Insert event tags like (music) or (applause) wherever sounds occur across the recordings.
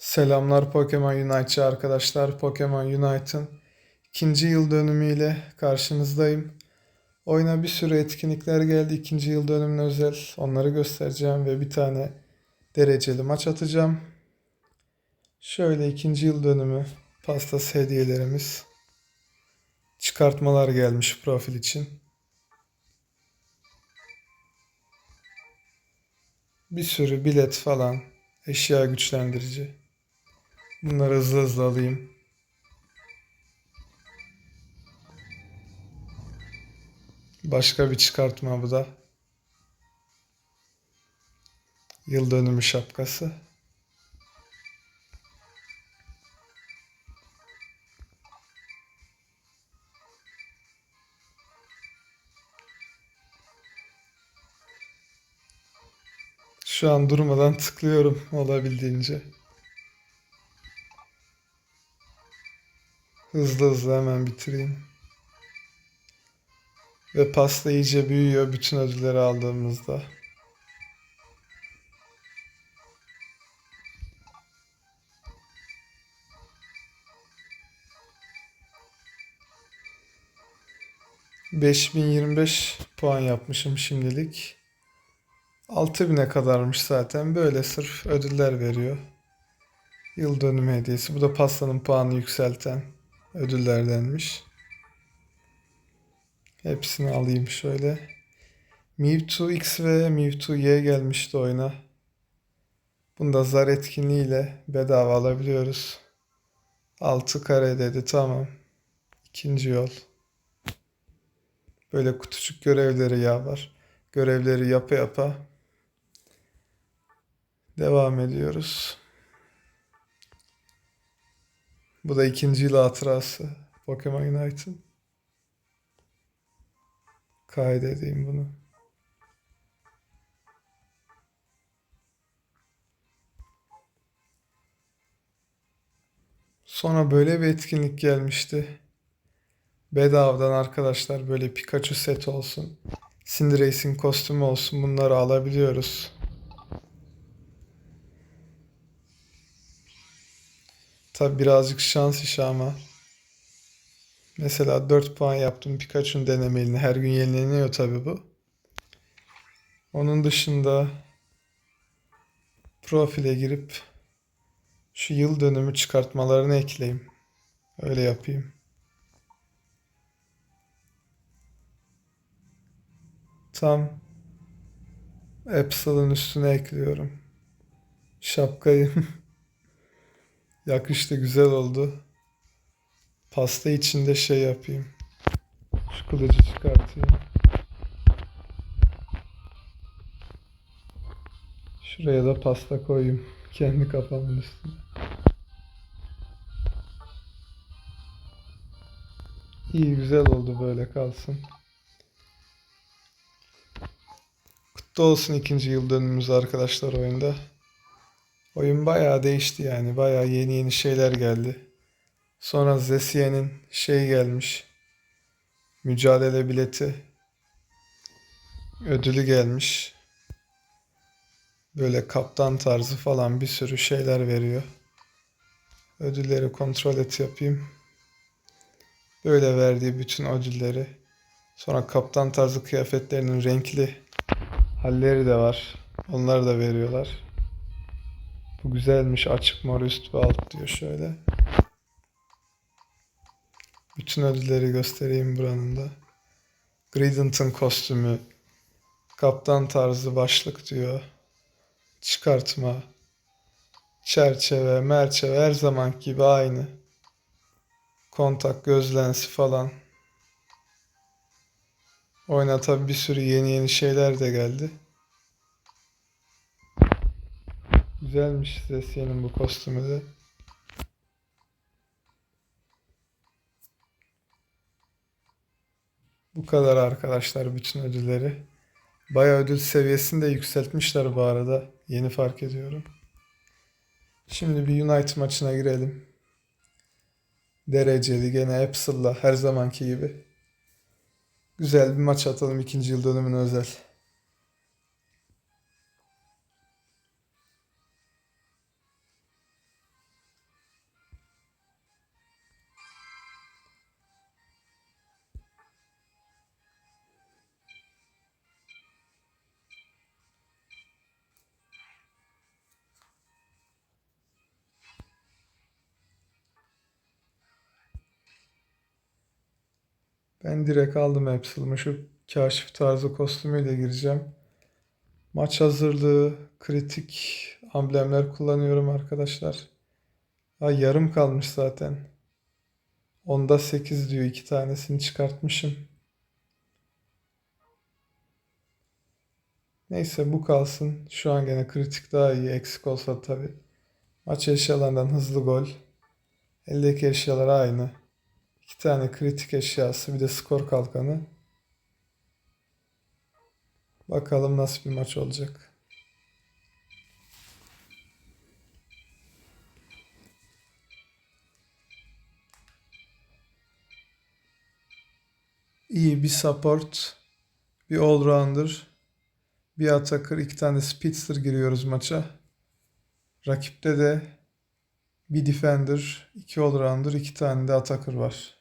Selamlar Pokemon Unite'çı arkadaşlar. Pokemon Unite'ın ikinci yıl dönümüyle karşınızdayım. Oyuna bir sürü etkinlikler geldi. İkinci yıl dönümüne özel onları göstereceğim ve bir tane dereceli maç atacağım. Şöyle ikinci yıl dönümü pastası hediyelerimiz. Çıkartmalar gelmiş profil için. Bir sürü bilet falan, eşya güçlendirici. Bunları hızlı hızlı alayım. Başka bir çıkartma bu da. Yıl dönümü şapkası. Şu an durmadan tıklıyorum olabildiğince. Hızlı hızlı hemen bitireyim. Ve pasta iyice büyüyor bütün ödülleri aldığımızda. ...5025 puan yapmışım şimdilik. 6000'e kadarmış zaten. Böyle sırf ödüller veriyor. Yıl dönümü hediyesi. Bu da pastanın puanını yükselten ödüllerdenmiş. Hepsini alayım şöyle. Mewtwo X ve Mewtwo Y gelmişti oyuna. Bunu da zar etkinliğiyle bedava alabiliyoruz. 6 kare dedi tamam. İkinci yol. Böyle kutucuk görevleri ya var. Görevleri yapa yapa devam ediyoruz. Bu da ikinci yıl hatırası Pokemon Unite'ın. Kaydedeyim bunu. Sonra böyle bir etkinlik gelmişti. Bedavadan arkadaşlar böyle Pikachu set olsun. Cinderace'in kostümü olsun bunları alabiliyoruz. Tabi birazcık şans işi ama. Mesela 4 puan yaptım Pikachu'nun denemelini. Her gün yenileniyor tabi bu. Onun dışında profile girip şu yıl dönümü çıkartmalarını ekleyeyim. Öyle yapayım. Tam Apple'ın üstüne ekliyorum. Şapkayı (laughs) yakıştı güzel oldu. Pasta içinde şey yapayım. Şu kılıcı çıkartayım. Şuraya da pasta koyayım. Kendi kafamın üstüne. İyi güzel oldu böyle kalsın. Kutlu olsun ikinci yıl dönümümüz arkadaşlar oyunda. Oyun bayağı değişti yani. Bayağı yeni yeni şeyler geldi. Sonra Zesiye'nin şey gelmiş. Mücadele bileti. Ödülü gelmiş. Böyle kaptan tarzı falan bir sürü şeyler veriyor. Ödülleri kontrol et yapayım. Böyle verdiği bütün ödülleri. Sonra kaptan tarzı kıyafetlerinin renkli halleri de var. Onları da veriyorlar. Bu güzelmiş. Açık mor üst ve alt diyor şöyle. Bütün ödülleri göstereyim buranın da. Grident'ın kostümü. Kaptan tarzı başlık diyor. Çıkartma. Çerçeve, merçeve her zaman gibi aynı. Kontak, göz falan. Oyuna tabi bir sürü yeni yeni şeyler de geldi. Güzelmiş Zesyen'in bu kostümü de. Bu kadar arkadaşlar bütün ödülleri. Bayağı ödül seviyesini de yükseltmişler bu arada. Yeni fark ediyorum. Şimdi bir United maçına girelim. Dereceli gene Epsil'la her zamanki gibi. Güzel bir maç atalım ikinci yıl dönümüne özel. Ben direkt aldım Epsilon'u. Şu kaşif tarzı kostümüyle gireceğim. Maç hazırlığı, kritik amblemler kullanıyorum arkadaşlar. Ha yarım kalmış zaten. Onda 8 diyor. iki tanesini çıkartmışım. Neyse bu kalsın. Şu an gene kritik daha iyi. Eksik olsa tabii. Maç eşyalarından hızlı gol. Eldeki eşyalar aynı. İki tane kritik eşyası bir de skor kalkanı. Bakalım nasıl bir maç olacak. İyi bir support, bir all-rounder, bir attacker, iki tane speedster giriyoruz maça. Rakipte de bir defender, iki all-rounder, iki tane de attacker var.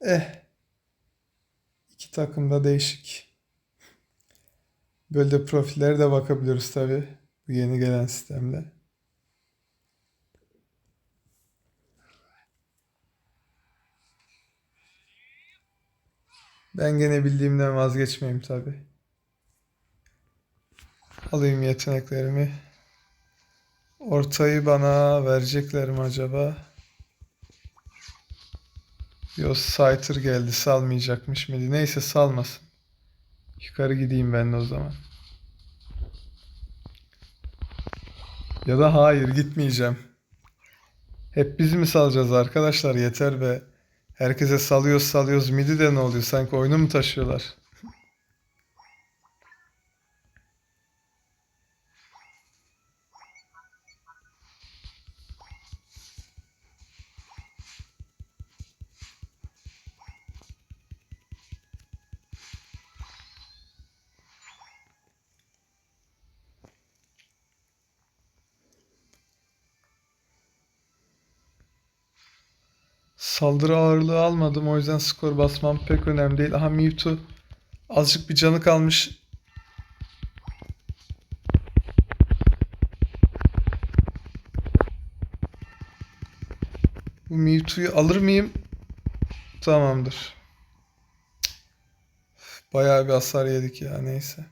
Eh, iki takım da değişik. Böyle de profillere de bakabiliyoruz tabii bu yeni gelen sistemle. Ben gene bildiğimden vazgeçmeyeyim tabii. Alayım yeteneklerimi. Ortayı bana verecekler mi acaba? Yo Scyther geldi salmayacakmış mıydı? Neyse salmasın. Yukarı gideyim ben de o zaman. Ya da hayır gitmeyeceğim. Hep biz mi salacağız arkadaşlar? Yeter be. Herkese salıyoruz salıyoruz. Midi de ne oluyor? Sanki oyunu mu taşıyorlar? Saldırı ağırlığı almadım. O yüzden skor basmam pek önemli değil. Aha Mewtwo azıcık bir canı kalmış. Bu Mewtwo'yu alır mıyım? Tamamdır. Bayağı bir hasar yedik ya neyse.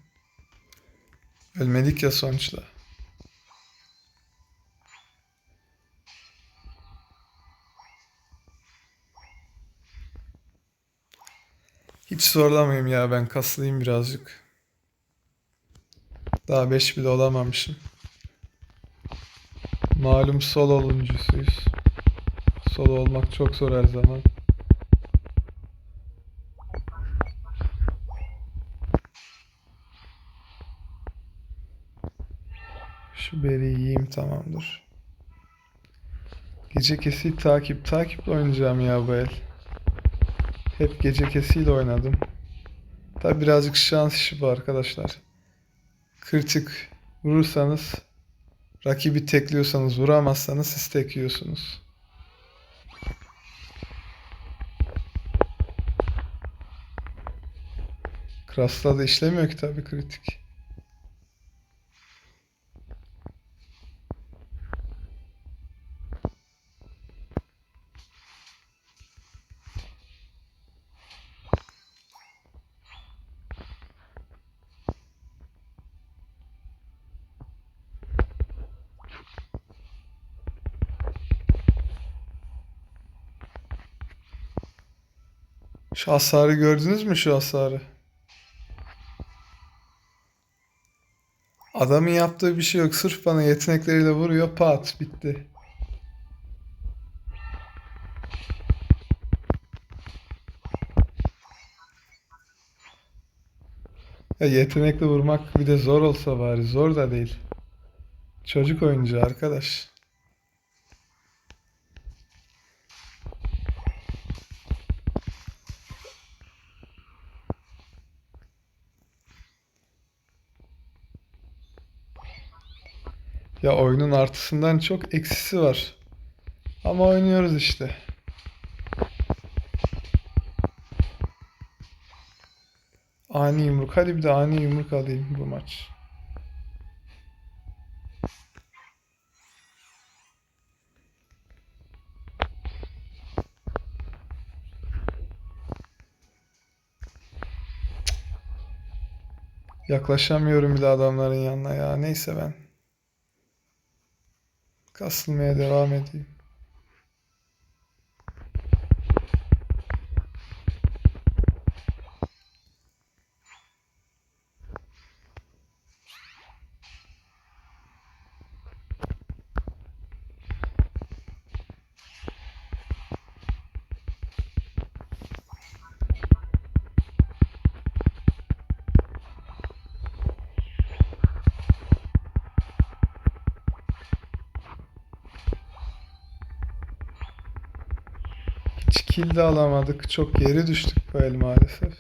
Ölmedik ya sonuçta. Hiç zorlamayayım ya ben kaslıyım birazcık. Daha 5 bile olamamışım. Malum solo oluncusuyuz. Solo olmak çok zor her zaman. Şu beri yiyeyim tamamdır. Gece kesi takip. Takiple oynayacağım ya bu el. Hep gece kesiyle oynadım. Tabi birazcık şans işi bu arkadaşlar. Kritik vurursanız rakibi tekliyorsanız vuramazsanız siz tek yiyorsunuz. Krasla da işlemiyor ki tabi kritik. Şu hasarı gördünüz mü şu hasarı? Adamın yaptığı bir şey yok. Sırf bana yetenekleriyle vuruyor. Pat bitti. Ya yetenekle vurmak bir de zor olsa bari. Zor da değil. Çocuk oyuncu arkadaş. Ya oyunun artısından çok eksisi var. Ama oynuyoruz işte. Ani yumruk. Hadi bir de ani yumruk alayım bu maç. Yaklaşamıyorum bile adamların yanına ya. Neyse ben Kasılmaya devam edeyim. Hiç kill de alamadık. Çok geri düştük bu el maalesef.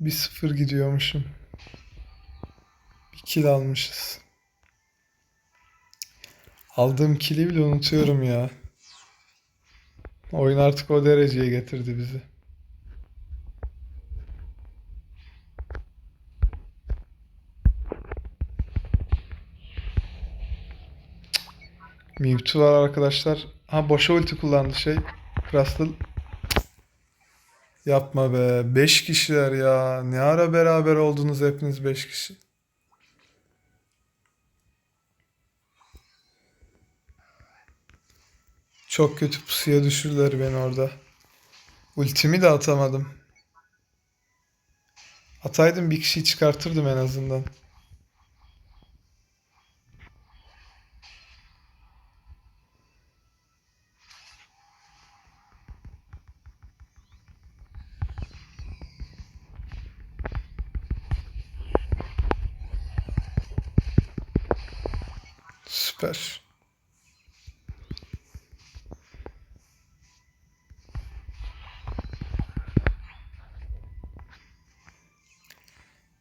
Bir sıfır gidiyormuşum. Bir kill almışız. Aldığım kill'i bile unutuyorum ya. Oyun artık o dereceye getirdi bizi. Mewtwo var arkadaşlar. Ha boşa ulti kullandı şey. Crystal. Yapma be. 5 kişiler ya. Ne ara beraber oldunuz hepiniz 5 kişi. Çok kötü pusuya düşürdüler beni orada. Ultimi de atamadım. Ataydım bir kişiyi çıkartırdım en azından. Süper.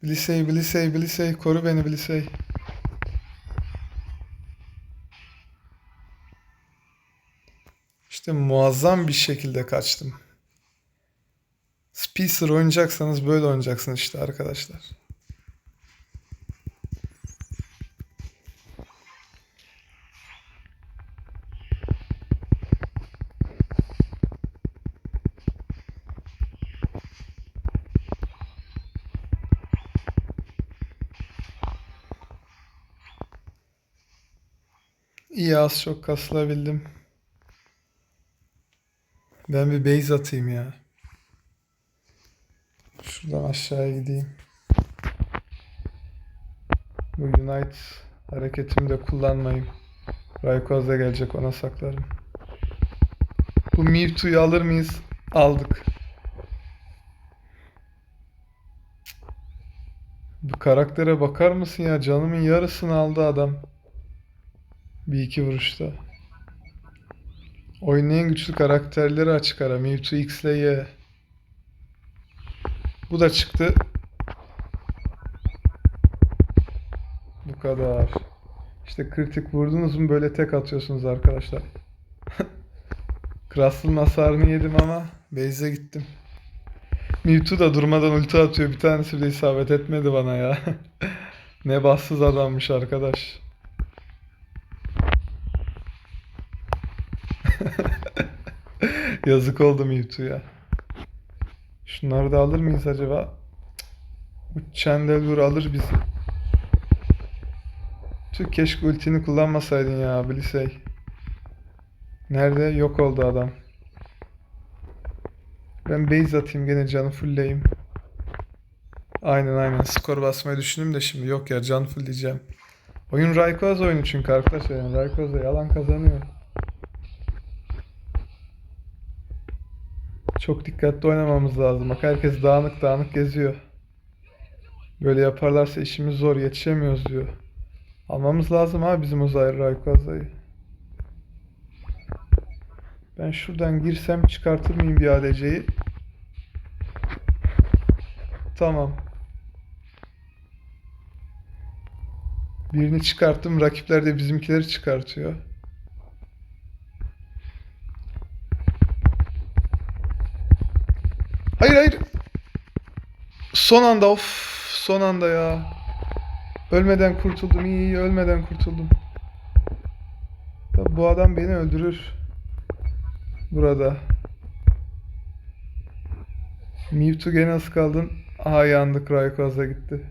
Bilisey, Bilisey, Bilisey. Koru beni Bilisey. İşte muazzam bir şekilde kaçtım. Speedster oynayacaksanız böyle oynayacaksınız işte arkadaşlar. İyi az çok kasılabildim. Ben bir base atayım ya. Şuradan aşağıya gideyim. Bu Unite hareketimi de kullanmayayım. Rayquaza gelecek ona saklarım. Bu Mewtwo'yu alır mıyız? Aldık. Bu karaktere bakar mısın ya? Canımın yarısını aldı adam. Bir iki vuruşta. Oyunun en güçlü karakterleri açık ara. Mewtwo X ile Y. Bu da çıktı. Bu kadar. İşte kritik vurdunuz mu böyle tek atıyorsunuz arkadaşlar. (laughs) Kraslı'nın hasarını yedim ama base'e gittim. Mewtwo da durmadan ulti atıyor. Bir tanesi bile isabet etmedi bana ya. (laughs) ne bassız adammış arkadaş. Yazık oldu Mewtwo'ya. Şunları da alır mıyız acaba? Bu Chandelure alır bizi. Tüh keşke ultini kullanmasaydın ya Blisey. Nerede? Yok oldu adam. Ben base atayım gene canı fullleyeyim. Aynen aynen skor basmayı düşündüm de şimdi yok ya can full diyeceğim. Oyun Rayquaza oyunu çünkü arkadaşlar yani Rayquaza yalan kazanıyor. Çok dikkatli oynamamız lazım. Bak herkes dağınık dağınık geziyor. Böyle yaparlarsa işimiz zor yetişemiyoruz diyor. Almamız lazım ha bizim uzay Rayquaza'yı. Ben şuradan girsem çıkartır mıyım bir ADC'yi? Tamam. Birini çıkarttım. Rakipler de bizimkileri çıkartıyor. Hayır hayır. Son anda of. Son anda ya. Ölmeden kurtuldum. İyi iyi ölmeden kurtuldum. Tabii bu adam beni öldürür. Burada. Mewtwo gene ıskaldın. Aha yandık Rayquaza gitti.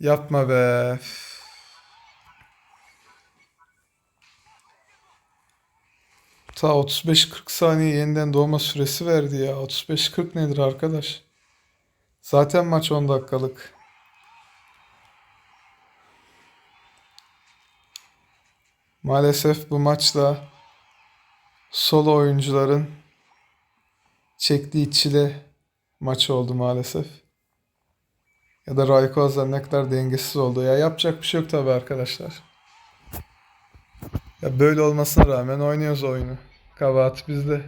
Yapma be. Ta 35-40 saniye yeniden doğma süresi verdi ya. 35-40 nedir arkadaş? Zaten maç 10 dakikalık. Maalesef bu maçta solo oyuncuların çektiği çile maçı oldu maalesef. Ya da Rayquaza ne kadar dengesiz oldu. Ya yapacak bir şey yok tabii arkadaşlar. Ya böyle olmasına rağmen oynuyoruz oyunu. Kabahat bizde.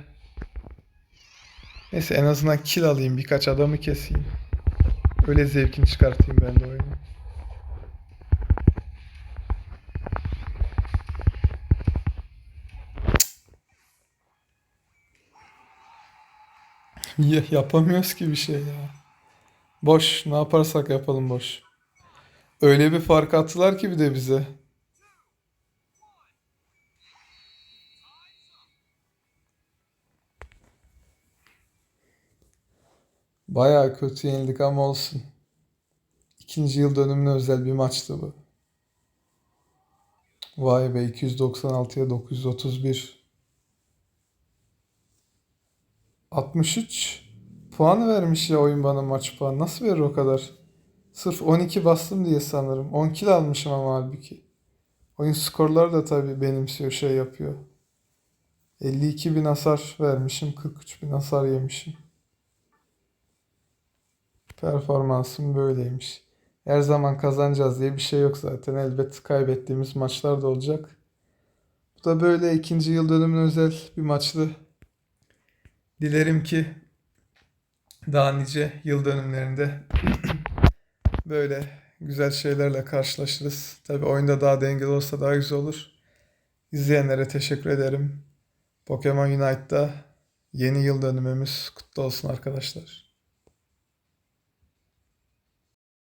Neyse en azından kill alayım. Birkaç adamı keseyim. Öyle zevkini çıkartayım ben de oyunu. (laughs) Ya, yapamıyoruz ki bir şey ya. Boş. Ne yaparsak yapalım boş. Öyle bir fark attılar ki bir de bize. Bayağı kötü yenildik ama olsun. İkinci yıl dönümüne özel bir maçtı bu. Vay be 296'ya 931. 63 puan vermiş ya oyun bana maç puanı. Nasıl verir o kadar? Sırf 12 bastım diye sanırım. 10 kill almışım ama halbuki. Oyun skorları da tabii benimsiyor şey yapıyor. 52 bin hasar vermişim. 43 bin hasar yemişim. Performansım böyleymiş. Her zaman kazanacağız diye bir şey yok zaten. Elbet kaybettiğimiz maçlar da olacak. Bu da böyle ikinci yıl dönümüne özel bir maçtı. Dilerim ki daha nice yıl dönümlerinde (clears throat) böyle güzel şeylerle karşılaşırız. Tabii oyunda daha dengeli olsa daha güzel olur. İzleyenlere teşekkür ederim. Pokemon Unite'da yeni yıl dönümümüz kutlu olsun arkadaşlar.